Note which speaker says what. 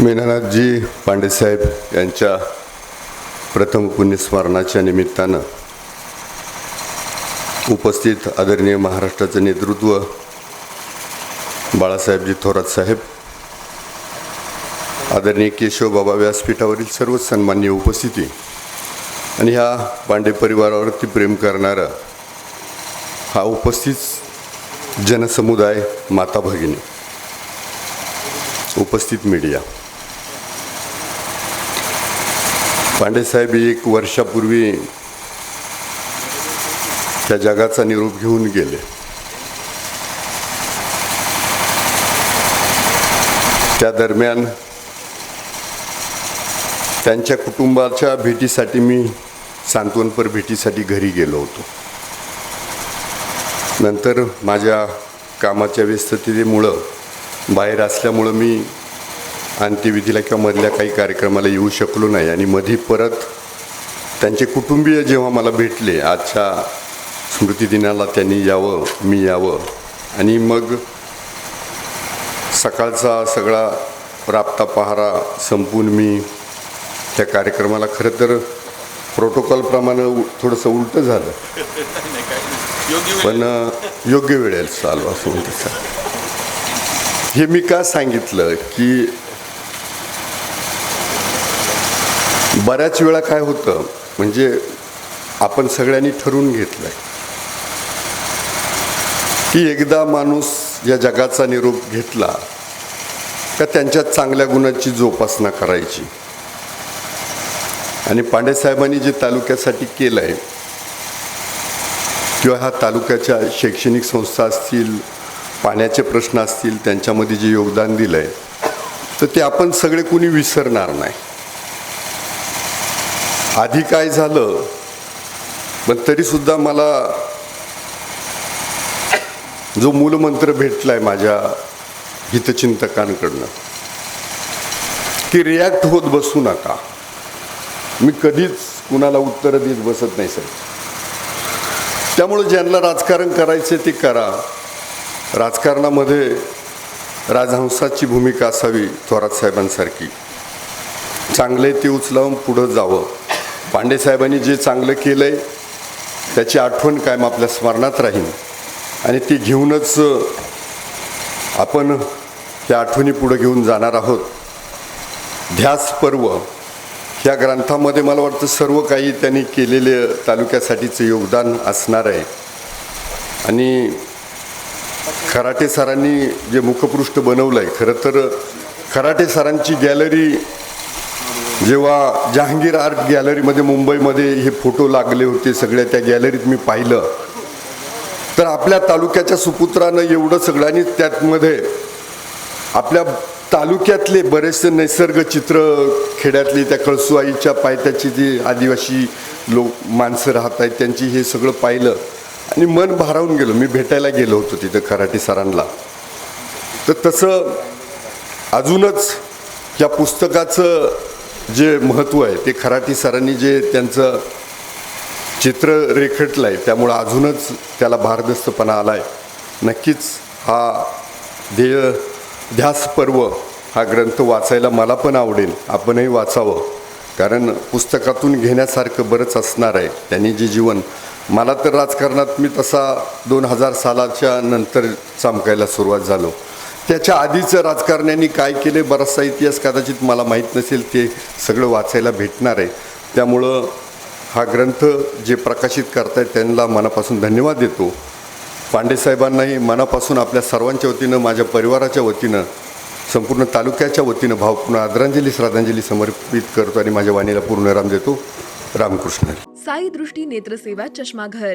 Speaker 1: मेनानाथजी पांडेसाहेब यांच्या प्रथम पुण्यस्मरणाच्या निमित्तानं उपस्थित आदरणीय महाराष्ट्राचं नेतृत्व बाळासाहेबजी थोरात साहेब आदरणीय केशव बाबा व्यासपीठावरील सर्व सन्मान्य उपस्थिती आणि ह्या पांडे परिवारावरती प्रेम करणारा हा उपस्थित जनसमुदाय माता भगिनी उपस्थित मीडिया. पांडेसाहेब एक वर्षापूर्वी त्या जगाचा निरोप घेऊन गेले. त्या दरम्यान त्यांच्या कुटुंबाच्या भेटीसाठी मी सांत्वनपर भेटीसाठी घरी गेलो होतो. नंतर माझ्या कामाच्या व्यस्ततेमुळं बाहेर असल्यामुळं मी अंत्यविधीला किंवा मधल्या काही कार्यक्रमाला येऊ शकलो नाही. आणि मधी परत त्यांचे कुटुंबीय जेव्हा मला भेटले आजच्या स्मृतिदिनाला त्यांनी यावं मी यावं. आणि मग सकाळचा सगळा राबता पहारा संपून मी त्या कार्यक्रमाला खरं तर प्रोटोकॉलप्रमाणे उ- थोडंसं उलटं झालं. पण योग्य वेळेला चालू असं म्हणते हे मी का सांगितलं की बऱ्याच वेळा काय होतं म्हणजे आपण सगळ्यांनी ठरवून घेतलंय. की एकदा माणूस या जगाचा निरोप घेतला का त्यांच्या चांगल्या गुणाची जोपासना करायची. आणि पांडेसाहेबांनी जे तालुक्यासाठी केलं आहे किंवा ह्या तालुक्याच्या शैक्षणिक संस्था असतील पाण्याचे प्रश्न असतील त्यांच्यामध्ये जे योगदान दिलं आहे तर ते आपण सगळे कुणी विसरणार नाही. आधी काय झालं? पण तरीसुद्धा मला जो मूलमंत्र भेटला आहे माझ्या हितचिंतकांकडनं की रिॲक्ट होत बसू नका. मी कधीच कुणाला उत्तरं देत बसत नाही सर त्यामुळे ज्यांना राजकारण करायचे ते करा. राजकारणामध्ये राजहंसाची भूमिका असावी थोरात साहेबांसारखी. चांगले ते उचलावून पुढं जावं. पांडेसाहेबांनी जे चांगलं केलं आहे त्याची आठवण कायम आपल्या स्मरणात राहील. आणि ती घेऊनच आपण त्या आठवणी पुढं घेऊन जाणार आहोत. ध्यास पर्व ह्या ग्रंथामध्ये मला वाटतं सर्व काही त्यांनी केलेले तालुक्यासाठीचं योगदान असणार आहे. आणि खराटे सरांनी जे मुखपृष्ठ बनवलं आहे खरं तर खराटे सरांची गॅलरी जेव्हा जहांगीर आर्ट गॅलरीमध्ये मुंबईमध्ये हे फोटो लागले होते सगळ्या त्या गॅलरीत मी पाहिलं. तर आपल्या तालुक्याच्या सुपुत्रानं एवढं सगळ्यांनी त्यातमध्ये आपल्या तालुक्यातले बरेचसे नैसर्ग चित्र खेड्यातली त्या कळसुआईच्या पायथ्याची जी आदिवासी लोक माणसं राहत आहेत त्यांची हे सगळं पाहिलं. आणि मन भारावून गेलो. मी भेटायला गेलो होतो तिथं कराटे सरांना. तर तसं अजूनच या पुस्तकाचं जे महत्त्व आहे ते खराटी सरांनी जे त्यांचं चित्र रेखटलं आहे त्यामुळं अजूनच त्याला भारदस्तपणा आला आहे नक्कीच हा ध्येय ध्यास पर्व हा ग्रंथ वाचायला मला पण आवडेल आपणही वाचावं. कारण पुस्तकातून घेण्यासारखं बरंच असणार आहे त्यांनी जे जीवन. मला तर राजकारणात मी तसा दोन हजार सालाच्या नंतर चमकायला सुरुवात झालो. त्याच्या आधीचं राजकारण्यांनी काय केले बराचसा इतिहास कदाचित मला माहीत नसेल ते सगळं वाचायला भेटणार आहे. त्यामुळं हा ग्रंथ जे प्रकाशित करतायत त्यांना मनापासून धन्यवाद देतो. पांडेसाहेबांनाही मनापासून आपल्या सर्वांच्या वतीनं माझ्या परिवाराच्या वतीनं संपूर्ण तालुक्याच्या वतीनं भावपूर्ण आदरांजली श्रद्धांजली समर्पित करतो आणि माझ्या वाणीला पूर्ण राम देतो. रामकृष्ण.
Speaker 2: साई दृष्टी नेत्रसेवा चष्माघर.